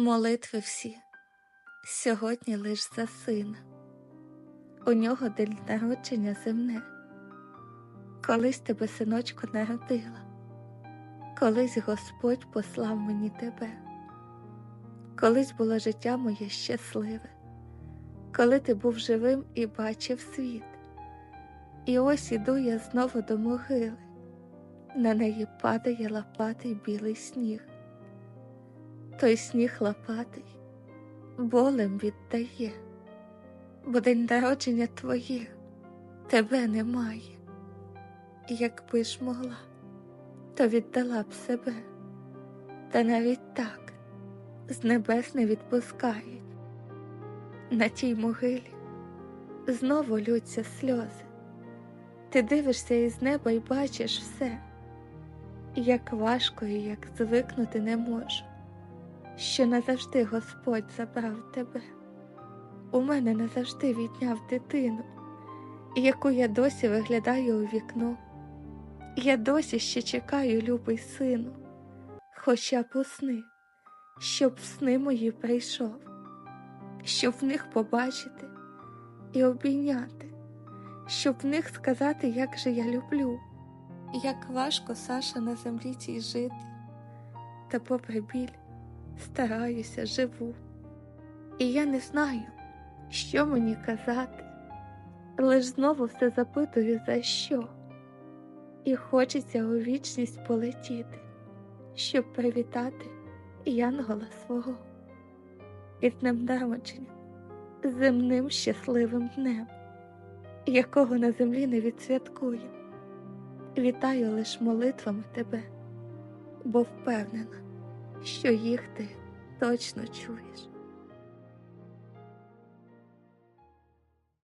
Молитви всі сьогодні лиш за сина. У нього день народження земне. Колись тебе, синочку, народила, колись Господь послав мені тебе, колись було життя моє щасливе, коли ти був живим і бачив світ. І ось іду я знову до могили, на неї падає лопатий білий сніг. Той сніг лопатий болем віддає, бо день народження твоє тебе немає. Якби ж могла, то віддала б себе, та навіть так з небес не відпускають. На тій могилі знову лються сльози. Ти дивишся із неба і бачиш все, як важко і як звикнути не можу що назавжди Господь забрав тебе. У мене назавжди відняв дитину, яку я досі виглядаю у вікно. Я досі ще чекаю, любий сину, хоча б у сни, щоб в сни мої прийшов, щоб в них побачити і обійняти, щоб в них сказати, як же я люблю, як важко Саша на землі цій жити, та попри біль стараюся, живу. І я не знаю, що мені казати, лиш знову все запитую, за що, і хочеться у вічність полетіти, щоб привітати янгола свого із днем народження, земним щасливим днем, якого на землі не відсвяткую. Вітаю лиш молитвами тебе, бо впевнена що їх ти точно чуєш.